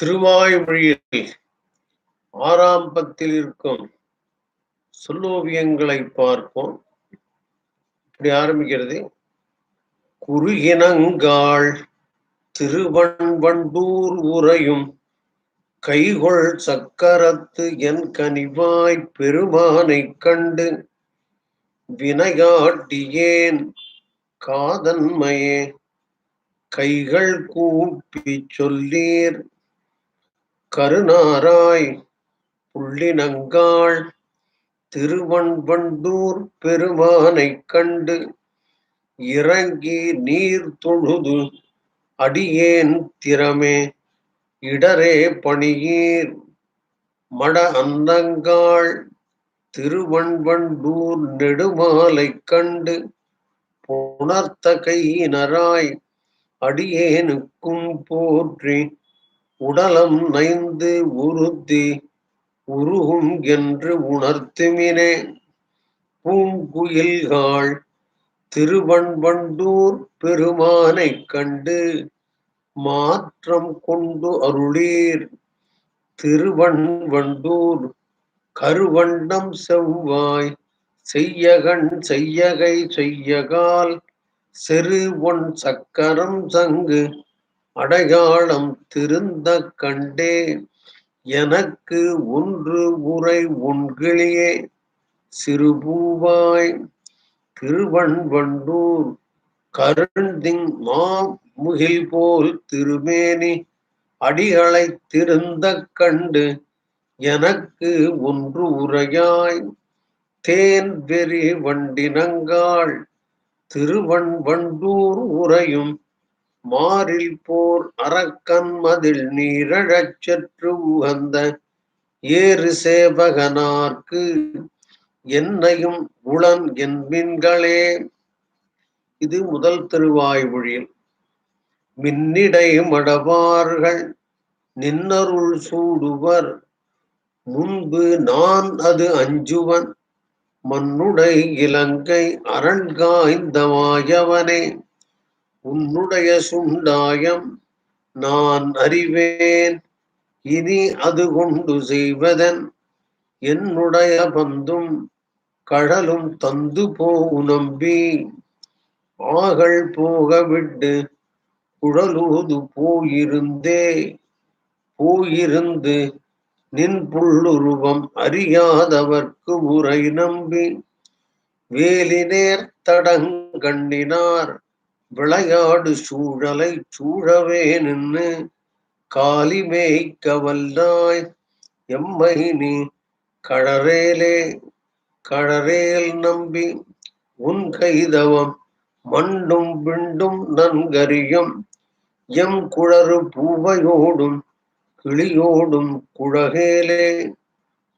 திருவாய்மொழியில் ஆறாம் பத்தில் இருக்கும் சொல்லோவியங்களை பார்ப்போம். இப்படி ஆரம்பிக்கிறது. குறுகினங்காள் திருவண்பண்பூர் உரையும் கைகொள் சக்கரத்து என் கனிவாய் பெருமானை கண்டு வினையாட்டியேன் காதன்மையே. கைகள் கூப்பி சொல்லீர் கருநாராய் புள்ளினங்காள் திருவண்வண்டூர் பெருமானைக் கண்டு இறங்கி நீர் தொழுது அடியேன் திறமே இடரே பணியீர் மட அந்தங்காள் திருவண்வண்டூர் நெடுமாலைக் கண்டு புணர்த்த கையினராய் அடியேனுக்கும் போற்றி உடலம் நைந்து உறுத்தி உருகும் என்று உணர்த்துமினே. பூங்குயில்காள் திருவண்வண்டூர் பெருமானைக் கண்டு மாற்றம் கொண்டு அருளீர். திருவண்வண்டூர் கருவண்டம் செவ்வாய் செய்யகண் செய்யகை செய்யகால் செரு ஒன் சக்கரம் சங்கு அடையாளம் திருந்த கண்டே. எனக்கு ஒன்று உரை ஒன்கிளியே சிறுபூவாய் திருவண்வண்டூர் கருந்திங் மா முகில் போல் திருமேனி அடிகளை திருந்த கண்டு எனக்கு ஒன்று உரையாய் தேன் வெறி வண்டினங்காள் திருவண்வண்டூர் உரையும் மாறில் போர் அரக்கன் மதில் நீரழச் சற்று உகந்த ஏறு சேவகனார்க்கு என்னையும் உளன் என்பின்களே இது முதல் திருவாய்மொழியில் மின்னிடை மடவார்கள் நின்னருள் சூடுவர். முன்பு நான் அது அஞ்சுவன். மண்ணுடை இலங்கை அரண்காய்ந்தவாயவனே உன்னுடைய சுண்டாயம் நான் அறிவேன். இனி அது கொண்டு செய்வதன் என்னுடைய பந்தும் கடலும் தந்து போ நம்பி ஆகள் போக விட்டு குழலூது போயிருந்தே. போயிருந்து நின் புள்ளுருவம் அறியாதவர்க்கு உரை நம்பி. வேலினேர் தடங்கண்ணினார் விளையாடு சூழலை சூழவே நின்று காலி மேய்க்க வல்லாய் எம்மை நீ கழறேலே கழறேல் நம்பி உன் கைதவம் மண்டும் பிண்டும் நன்கரியும் எம் குழறு பூவையோடும் கிளியோடும் குழகேலே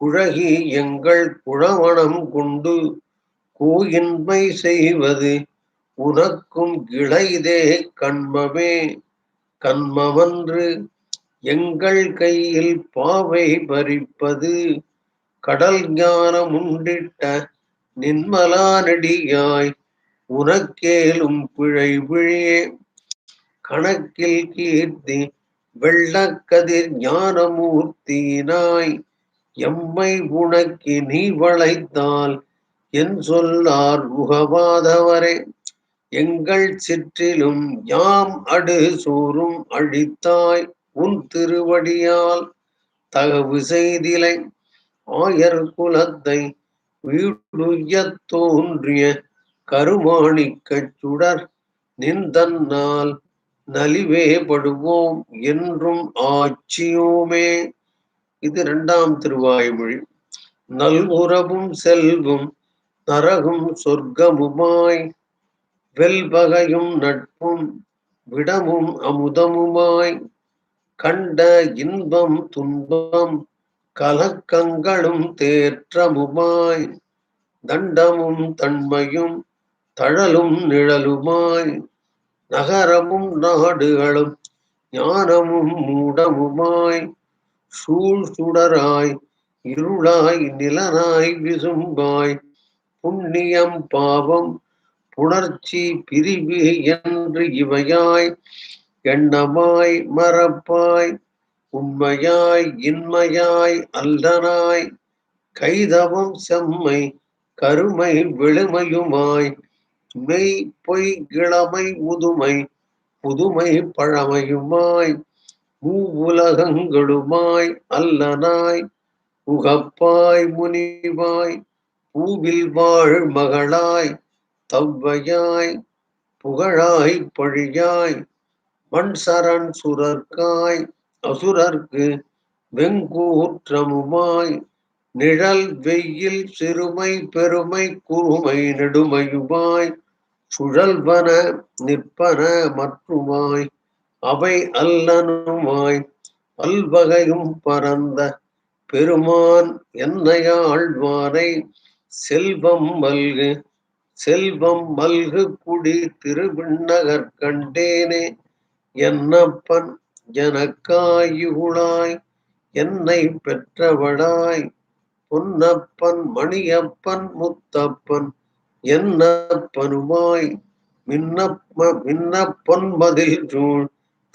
குழகி எங்கள் குழவனம் கொண்டு கோயின்மை செய்வது உனக்கும் கிளைதே கண்மமே. கண்மவன்று எங்கள் கையில் பாவை பறிப்பது. கடல் ஞானம் உண்டிட்ட நின்மலானடியாய் உனக்கேலும் பிழை விழியே. கணக்கில் கீர்த்தி வெள்ளக்கதிர் ஞானமூர்த்தியினாய். எம்மை உனக்கு நீ வளைத்தால் என் சொல்லார் உகவாதவரே எங்கள் சிற்றிலும் யாம் அடு சோறும் அழித்தாய். உன் திருவடியால் தகவு செய்திலை ஆயர் குலத்தை வீடுயத் தோன்றிய கருமாணிக்கச் சுடர் நின்றன்னால் நலிவே படுவோம் என்றும் ஆட்சியோமே இது இரண்டாம் திருவாய்மொழி. நல்குறவும் செல்வும் நரகும் சொர்க்கமுமாய். வெல்பகையும் நட்பும் விடமும் அமுதமுமாய். கண்ட இன்பம் துன்பம் கலக்கங்களும் தேற்றமுமாய். தண்டமும் தன்மையும் தழலும் நிழலுமாய். நகரமும் நாடுகளும் ஞானமும் மூடமுமாய். சூழ் சுடராய் இருளாய் நிலனாய் விசும்பாய். புண்ணியம் பாவம் புணர்ச்சி பிரிவு என்று இவையாய் எண்ணமாய் மறப்பாய் உண்மையாய் இன்மையாய் அல்லனாய் கைதவம் செம்மை கருமை விழுமையுமாய் மெய் பொய் இளமை முதுமை புதுமை பழமையுமாய் மூவுலகங்களுமாய் அல்லனாய் உகப்பாய் முனிவாய் பூவில் வாழ் மகளாய் தவ்வையாய் புகழாய் பழியாய் மண் சரண் சுரர்க்காய் அசுரர்க்கு வெங்கூற்றமுமாய் நிழல் வெயில் சிறுமை பெருமை குறுமை நெடுமையுமாய் சுழல்வன நிற்பன மற்றுமாய் அவை அல்லனுமாய் பல்வகையும் பரந்த பெருமான் என்னையாழ்வாரை செல்வம் மல்கு செல்வம் மல்கு குடி திருவிண்ணகர் கண்டேனே என்னப்பன் எனக்காயுகுளாய் என்னை பெற்றவளாய் பொன்னப்பன் மணியப்பன் முத்தப்பன் என்னப்பனுமாய் மின்னப்ப மின்னப்பொன்பதில் சூழ்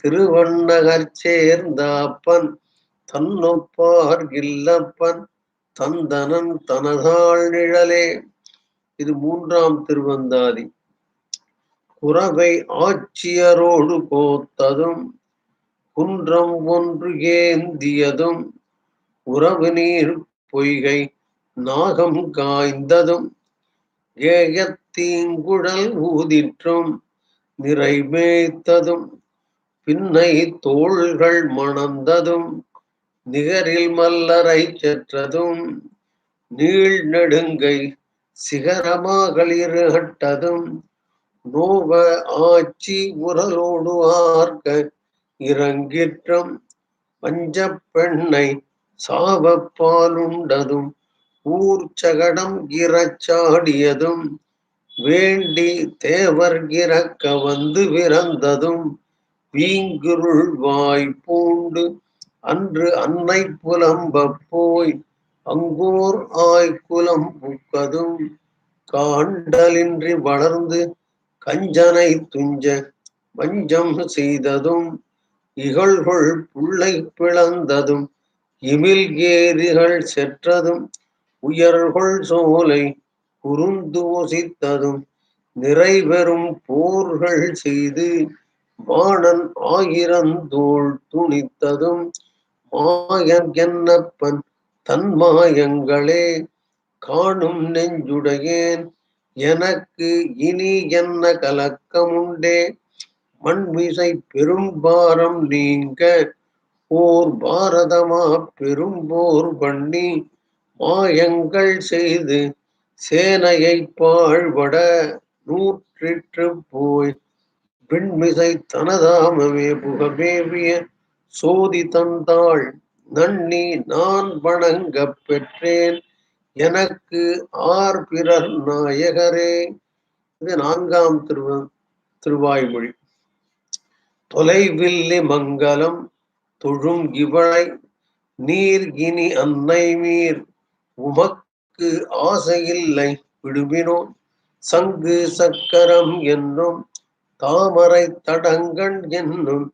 திருவண்ணகர் சேர்ந்த அப்பன் தன்னொப்பார் இல்லப்பன் தந்தனன் தனதாள் நிழலே. இது மூன்றாம் திருவந்தாதி. குறவை ஆட்சியரோடு கோத்ததும் குன்றம் ஒன்று ஏந்தியதும் உறவு நீர் பொய்கை நாகம் காய்ந்ததும் ஏயத்தீங்குழல் ஊதிற்றும் நிறைவேத்ததும் பின்னை தோள்கள் மணந்ததும் நிகரில் மல்லரை செற்றதும் நீள் நெடுங்கை சிகரமாகளிருகட்டதும் நோவ ஆச்சி உரலோடு ஆர்க்க இறங்கிற்றம் வஞ்சப் பெண்ணை சாவப்பாலுண்டதும் ஊர் சகடம் இறச்சாடியதும் வேண்டி தேவர் இறக்க வந்து பிறந்ததும் வீங்குருள் வாய் பூண்டு அன்று அன்னை புலம்ப போய் அங்கோர் ஆய்குலம் முக்கதும் காண்டலின்றி வளர்ந்து கஞ்சனை துஞ்ச வஞ்சம் செய்ததும் இகழ்கொள் புள்ளை பிளந்ததும் இமில் கேரிகள் செற்றதும் உயர்கொள் சோலை குறுந்தூசித்ததும் நிறைவெறும் போர்கள் செய்து வாணன் ஆயிரந்தோள் துணித்ததும் மாயன் என்னப்பன் தன் மாயங்களே காணும் நெஞ்சுடையேன். எனக்கு இனி என்ன கலக்கமுண்டே? மண்மிசை பெரும்பாரம் நீங்க ஓர் பாரதமா பெரும்போர் பண்ணி மாயங்கள் செய்து சேனையை பாழ்பட நூற்றிற்று போய் விண்மிசை தனதாமமே புகமேவிய சோதி தந்தாள். நன்னி நான் வணங்கப் பெற்றேன். எனக்கு ஆர் பிறர் நாயகரே. இது நான்காம் திருவ திருவாய்மொழி. தொலைவில்லி மங்கலம் தொழும் இவளை. நீர் இனி அன்னை மீர். உமக்கு ஆசையில்லை விடுவினோம் சங்கு சக்கரம் என்னும் தாமரை தடங்கண் என்னும்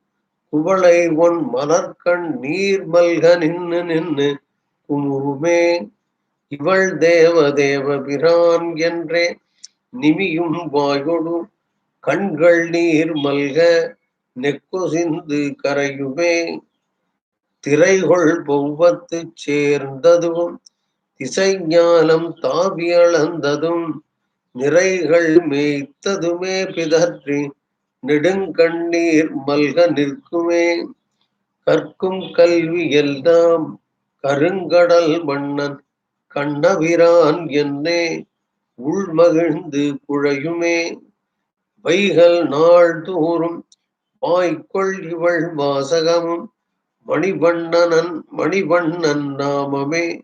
குவளை ஒன் மலர்கண் நீர் மல்க நின்னு நின்னு குமுருமே இவள் தேவ தேவ பிரான் என்றே நிமியும் வாயொடு கண்கள் நீர் மல்க நெக்குசிந்து கரையுமே. திரைகொள் பொவ்வத்து சேர்ந்ததும் திசைஞானம் தாவியளந்ததும் நிறைகள் மேய்த்ததுமே பிதற்றி நெடுங்கண்ணீர் மல்க நிற்குமே. கற்கும் கல்வி எல்லாம் கருங்கடல் மன்னன் கண்ணபிரான் என்னே. உள்மகிழ்ந்து குழையுமே. வைகள் நாள் தோறும் வாய்க்கொள் இவள் வாசகமும் மணிவண்ணனன் மணிவண்ணன் நாமமே.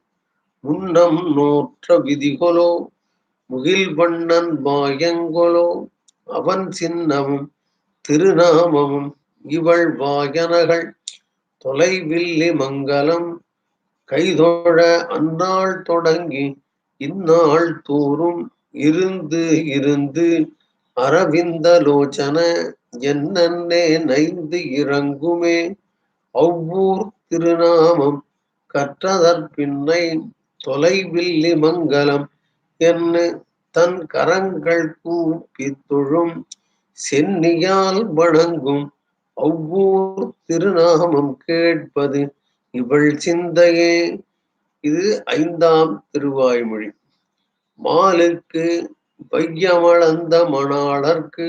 முன்னம் நோற்ற விதிகொலோ முகில் வண்ணன் வாயங்கொலோ. அவன் சின்னமும் திருநாமமும் இவள் வாயனகள் தொலைவில்லி மங்கலம் கைதொழ அந்நாள் தொடங்கி இந்நாள் தோறும் இருந்து இருந்து அரவிந்தலோச்சன லோச்சன நைந்து இறங்குமே. அவ்வூர் திருநாமம் கற்றதற்பின்னை தொலைவில்லி மங்கலம் என்ன தன் கரங்கள் கூப்பி தொழும் சென்னியால் வணங்கும் அவ்வூர் திருநாமம் கேட்பது இவள் சிந்தையே. இது ஐந்தாம் திருவாய்மொழி. மாலுக்கு வையமளந்த மணாளர்க்கு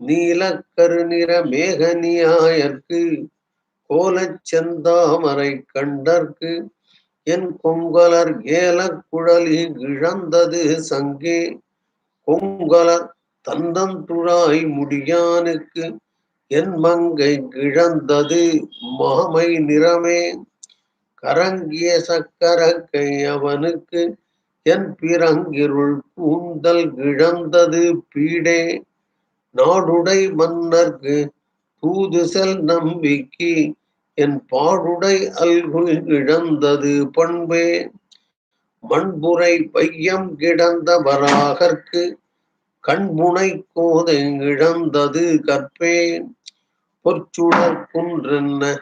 நீலக்கரு நிற மேகனியாயர்க்கு கோலச்செந்தாமரை கண்டர்க்கு என் கொங்கலர் ஏலக்குழலி இழந்தது சங்கே. கொங்கலர் தன்னந்துழாய் முடியானுக்கு என் மங்கை கிழந்தது மாமை நிறமே. கரங்கிய சக்கரக்கை அவனுக்கு என் பிறங்கிருள் கூந்தல் கிழந்தது பீடே. நாடுடை மன்னர்க்கு தூது செல் நம்பிக்கை என் பாடுடை அல்குல் இழந்தது பண்பே. மண்புரை பையம் கிடந்த வராகற்கு கண்புனை கோதை இழந்தது கற்பே. பொற்சுடர் குன்றென்ன?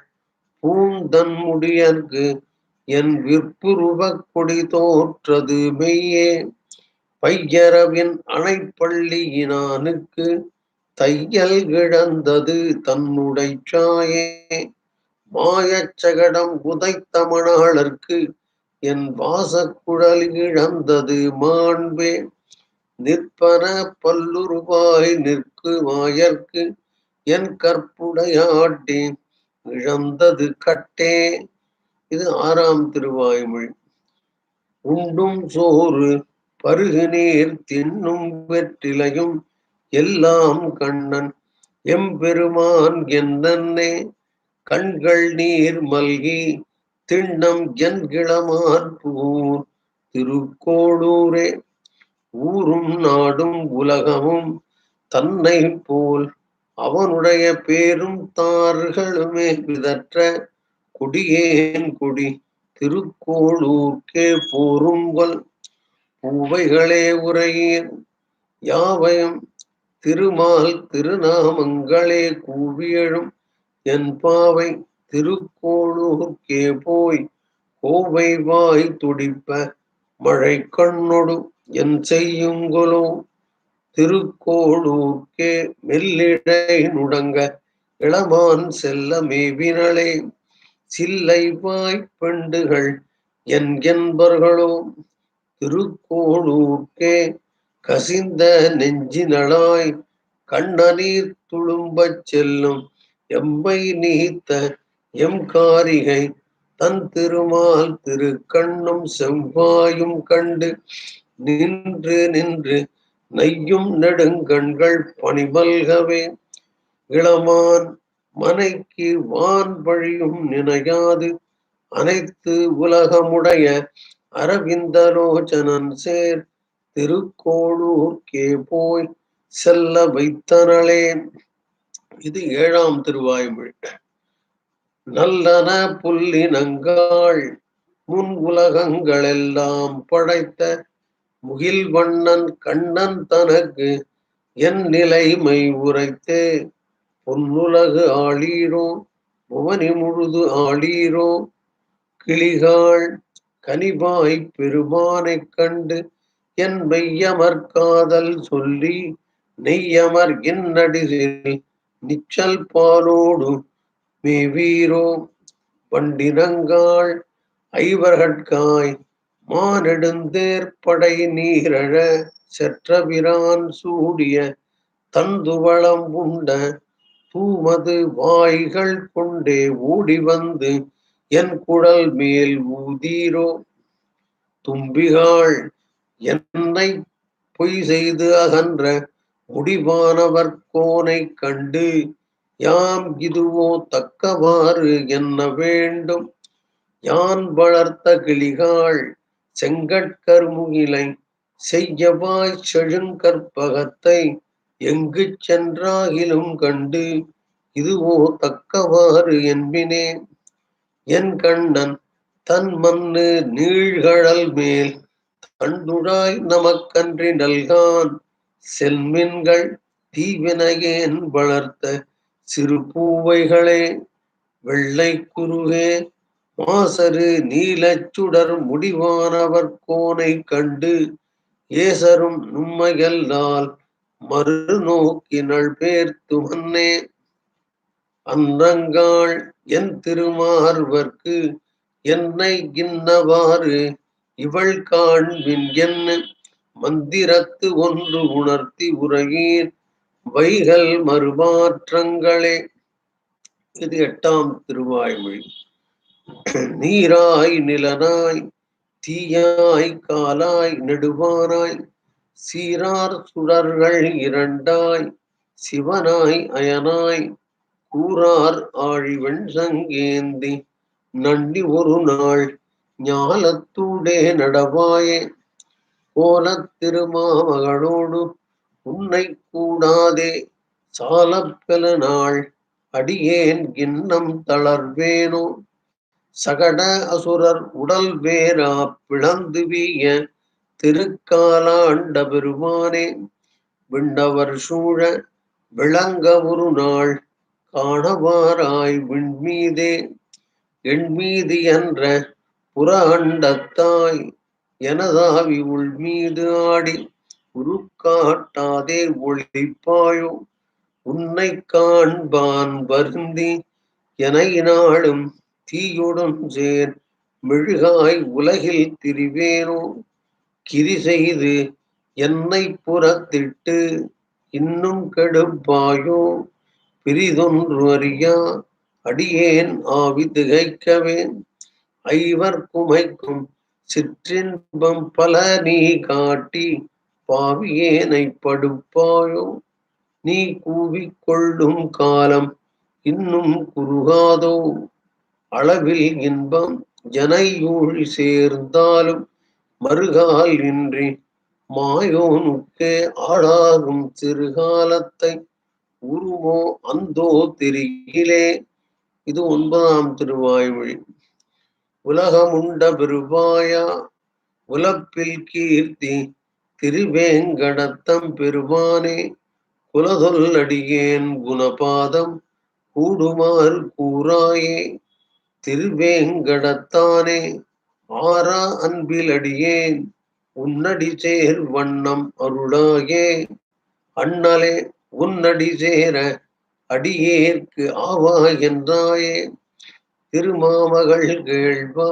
பூந்தன் முடியர்க்கு என் விற்புருவக் கொடி தோற்றது மெய்யே. பையரவின் அணைப்பள்ளியினானுக்கு தையல் கிழந்தது தன்னுடை சாயே. மாயச்சகடம் உதைத்த மணாளர்க்கு என் வாசக்குழல் இழந்தது மாண்பே. நிற்பன பல்லுருவாய் நிற்கு வாயற்கு என் கற்புடையாட்டி இழந்தது கட்டே. இது ஆறாம் திருவாய்மொழி. உண்டும் சோறு பருகு நீர் தின்னும் வெற்றிலையும் எல்லாம் கண்ணன் எம்பெருமான் என்னே கண்கள் நீர் மல்கி திண்ணம் என் கிளமாற்பூர் திருக்கோளூரே. ஊரும் நாடும் உலகமும் தன்னை போல் அவனுடைய பேரும் தார்களுமே விதற்ற குடியேன் குடி திருக்கோளூர்க்கே போருங்கள். பூவைகளே உரையீர் யாவையும் திருமால் திருநாமங்களே கூவியழும் என் பாவை திருக்கோளூர்க்கே போய் கோவை வாய் துடிப்ப மழை கண்ணொடு என் செய்யுங்களோ திருக்கோளூர்க்கே மெல்லிடை நுடங்க இளமான் செல்ல மேவினளே சில்லை வாய்ப்பெண்டுகள் என் என்பர்களோ திருக்கோளூர்க்கே கசிந்த நெஞ்சினளாய் கண்ணநீர் துளும்பச் செல்லும் எம்மை நீத்த எம் காரிகை தன் திருமால் திருக்கண்ணும் செவ்வாயும் கண்டு நின்று நின்று நையும் நெடுங்கண்கள் பணிமல்கவே இளமான் மனைக்கு வான் வழியும் நினையாது. அனைத்து உலகமுடைய அரவிந்தலோச்சனன் சேர் திருக்கோளூர்க்கே போய் செல்ல வைத்தனளே. இது ஏழாம் திருவாய்மொழி. நல்லன புல்லினங்காள் முன் உலகங்களெல்லாம் படைத்த முகில் வண்ணன் கண்ணன் தனக்கு என் நிலைமை உரைத்தே. பொன்னுலகு ஆளீரோ புவனி முழுது ஆளீரோ. கிளிகாள் கனிவாய் பெருமானைக் கண்டு என் மெய்யமர் காதல் சொல்லி நெய்யமர் இன்னடிசில் நிச்சல் பாலோடு மேவீரோ. வண்டினங்காள் ஐவர்கட்காய் மானெடுந்தேற்படை நீரழ செற்றபிரான் சூடிய தந்துவளம் உண்ட தூமது வாய்கள் கொண்டே ஓடி வந்து என் குடல் மேல் ஊதீரோ. தும்பிகாள் என்னை பொய் செய்து அகன்ற முடிவானவர் கோனை கண்டு யாம் இதுவோ தக்கவாறு என்ன வேண்டும்? யான் வளர்த்த கிளிகாள் செங்கட்கருமுகிலை செய்யவாய் செழுங்கற்பகத்தை எங்கு சென்றாகிலும் கண்டு இதுவோ தக்கவாறு என்பினே. என் கண்ணன் தன் மண்ணு நீழ்கழல் மேல் தண்டுழாய் நமக்கன்றி நல்கான். செல்மின்கள் தீவினையேன் வளர்த்த சிறு பூவைகளே வெள்ளை குருகே மாசரு நீலச்சுடர் முடிவானவர் கோனை கண்டு ஏசரும் நும்மையல்லால் மறு நோக்கினள் பேர்த்து மன்னே அன்றங்காள் என் திருமார்வர்க்கு என்னை இன்னவாறு இவள் காண்பின் என்ன மந்திரத்து ஒன்று உணர்த்தி உரையீர் வைகள் மறுமாற்றங்களே. இது எட்டாம் திருவாய்மொழி. நீராய் நிலனாய் தீயாய் காலாய் நெடுவாராய் சீரார் சுடர்கள் இரண்டாய் சிவனாய் அயனாய் கூறார் ஆழிவெண் சங்கேந்தி நண்டி ஒரு நாள் ஞாலத்தூடே நடவாயே கோலத் திருமாமகளோடு உன்னை கூடாதே சாலப்பெல நாள் அடியேன் இன்னம் தளர்வேனோ சகட அசுரர் உடல் வேரா பிளந்து வீய திருக்காலாண்ட பெருமானே விண்டவர் சூழ விளங்க ஒரு நாள் காணவாராய் விண்மீதே. எண்மீது என்ற புற அண்டத்தாய் எனதாவி உள்மீது ஆடி உருக்காட்டாதே ஒழிப்பாயோ உன்னை காண்பான் வருந்தி எனை நாளும் தீயுடன் சேர் மெழுகாய் உலகில் திரிவேனோ கிரி செய்து என்னை புறத்திட்டு இன்னும் கெடுப்பாயோ பிரிதொன்று அறியா அடியேன் ஆவி திகைக்கவேன் ஐவர் குமைக்கும் சிற்றின்பம் பல நீ காட்டி பாவியேனை படுப்பாயோ. நீ கூவிக்கொள்ளும் காலம் இன்னும் குறுகாதோ. அளவில் இன்பம் ஜனையூழி சேர்ந்தாலும் மறுகால் இன்றி மாயோனுக்கே ஆளாகும் சிறுகாலத்தை உருவோ அந்தோ திரியிலே இது ஒன்பதாம் திருவாய்மொழி. உலகமுண்ட பெருவாயா உலப்பில் கீர்த்தி திருவேங்கடத்தம் பெருமானே குலதொல் அடியேன் குணபாதம் கூடுமாறு கூறாயே. திருவேங்கடத்தானே. ஆரா அன்பில் அடியேன் உன்னடி சேர் வண்ணம் அருளாயே. அண்ணலே உன்னடி சேர அடியேற்கு ஆவா என்றாயே. திருமாமகள் கேள்வா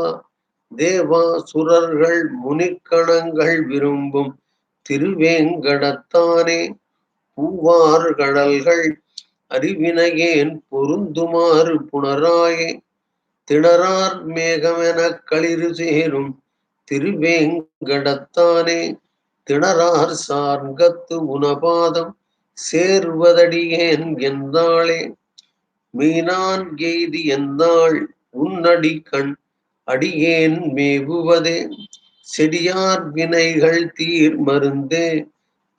தேவா சுரர்கள் முனிக்கணங்கள் விரும்பும் திருவேங்கடத்தானே. பூவார் கடல்கள் அறிவினையேன் பொருந்துமாறு புணராயே. திணறார் மேகமென களிறு சேரும் திருவேங்கடத்தானே. திணறார் சார்கத்து உனபாதம் சேர்வதடியேன் என்றாளே. மீனான் எய்தி என்னாள் உன்னடி கண் அடியேன் மேவுவதே. செடியார் வினைகள் தீர் மருந்தே.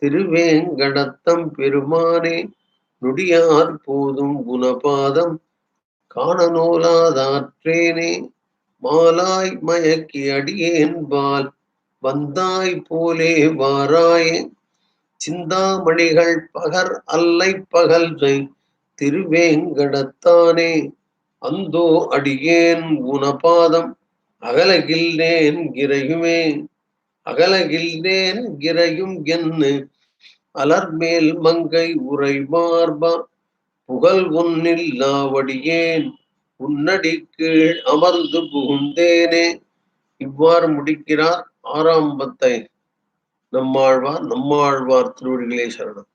திருவேங்கடத்தம் பெருமானே நொடியார் போதும் குணபாதம். காண நூலாதாற்றேனே மாலாய் மயக்கி அடியேன்பால் வந்தாய் போலே வாராயே. சிந்தாமணிகள் பகர் அல்லை பகல் ஜெய் திருவேங்கடத்தானே. அந்தோ அடியேன் குணபாதம் அகலகில்லேன் கிரையுமே. அகலகில்லேன் கிரையும் என்று அலர்மேல் மங்கை உரை மார்பா புகழ் ஒன்னில்லாவடியேன் உன்னடி கீழ் அமர்ந்து புகுந்தேனே. இவ்வாறு முடிக்கிறார் ஆறாம் பத்தை நம்மாழ்வார் நம்மாழ்வார் திருவடிகளே சரணம்.